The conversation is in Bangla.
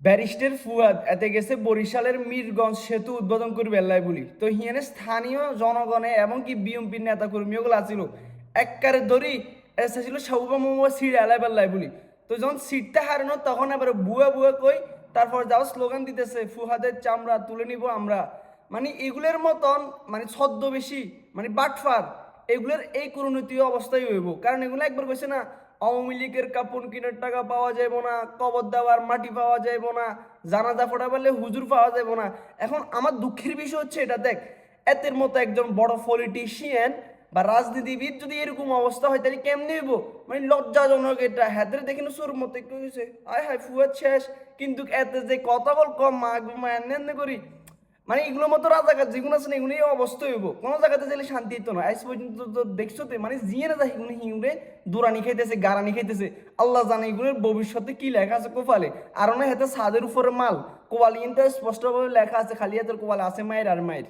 ব্যারিস্টার ফুয়াদ এতে গেছে বরিশালের মিরগঞ্জ সেতু উদ্বোধন করবে এল্লাই বলি। তো হিয়ানে স্থানীয় জনগণে এমনকি বিএমপির নেতা কর্মীগুলো আছিল, এককারে ধরি এসে ছিল মোমো সিট এলাই বেল্লাই বলি। তো যখন সিটটা হারানো তখন এবার বুয়া বুয়া কই তারপর যাও স্লোগান দিতেছে ফুহাদের চামড়া তুলে নিব আমরা। মানে এগুলোর মতন মানে ছদ্মবেশী মানে বাটফার এগুলোর এই করুণীতি অবস্থায় হইব। কারণ এগুলো একবার কইছে না, আওয়ামী লীগের কাপড় কিনার টাকা পাওয়া যাইব না, কবর দেওয়ার মাটি পাওয়া যাইব না, জানাজা ফোটা পারলে হুজুর পাওয়া যাইব না। এখন আমার দুঃখের বিষয় হচ্ছে এটা, দেখ, এতের মতো একজন বড় পলিটিশিয়ান বা রাজনীতিবিদ যদি এরকম অবস্থা হয়, তাহলে কেমনি হইব? মানে লজ্জাজনক এটা। হাতের দেখে সুর মতো একটু আয় হায় ফুয়ার শেষ। কিন্তু এতে যে কথা বল, কম মা মা এনে করি। মানে এগুলো মতো রাজাকার যেগুলো আছে না এগুলো অবস্থা হইব। কোনো জায়গাতে গেলে শান্তি হইতো না। আজ পর্যন্ত তো দেখছ তো মানে জিয়ে না যায়, এগুলো হিংড়ে দোরানি খাইতেছে, গারানি খাইতেছে। আল্লাহ জানে এগুলোর ভবিষ্যতে কি লেখা আছে কোপালে আর না হেতে ছাদের উপরে মাল। কোয়ালিনটা স্পষ্টভাবে লেখা আছে, খালি হাতের কোয়ালে আছে মায়ের আর মায়ের।